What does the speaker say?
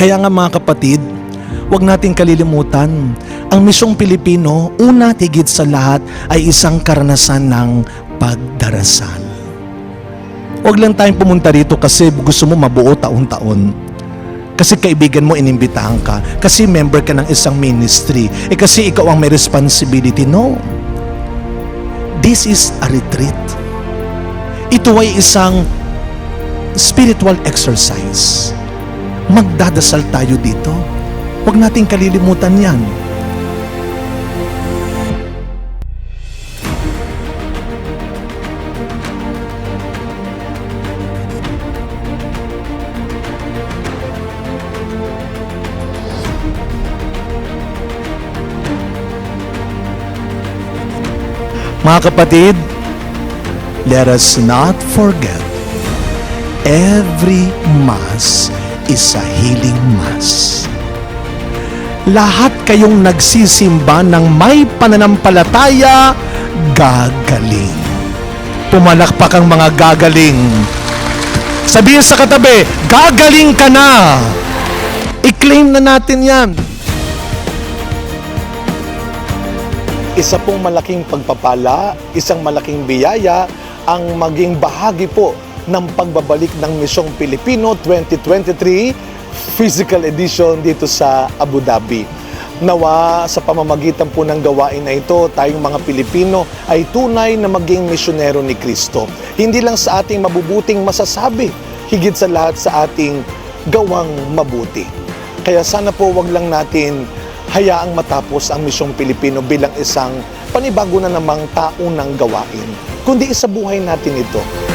Kaya nga mga kapatid, huwag nating kalilimutan, ang misyong Pilipino, una at higit sa lahat ay isang karanasan ng pagdarasal. Huwag lang tayong pumunta rito kasi gusto mo mabuo taon-taon. Kasi kaibigan mo inimbitahan ka. Kasi member ka ng isang ministry. Eh kasi ikaw ang may responsibility. No. This is a retreat. Ito ay isang spiritual exercise. Magdadasal tayo dito. Huwag nating kalilimutan yan. Mga kapatid, let us not forget, every Mass is a healing Mass. Lahat kayong nagsisimba ng may pananampalataya, gagaling. Pumalakpak ang mga gagaling. Sabihin sa katabi, gagaling ka na! I-claim na natin yan. isa pong malaking pagpapala, isang malaking biyaya ang maging bahagi po ng pagbabalik ng Misyong Pilipino 2023 Physical Edition dito sa Abu Dhabi. Nawa sa pamamagitan po ng gawain na ito, tayong mga Pilipino ay tunay na maging misyonero ni Kristo. Hindi lang sa ating mabubuting masasabi, higit sa lahat sa ating gawang mabuti. Kaya sana po wag lang natin hayaang matapos ang misyong Pilipino bilang isang panibago na namang taunang gawain, kundi isabuhay natin ito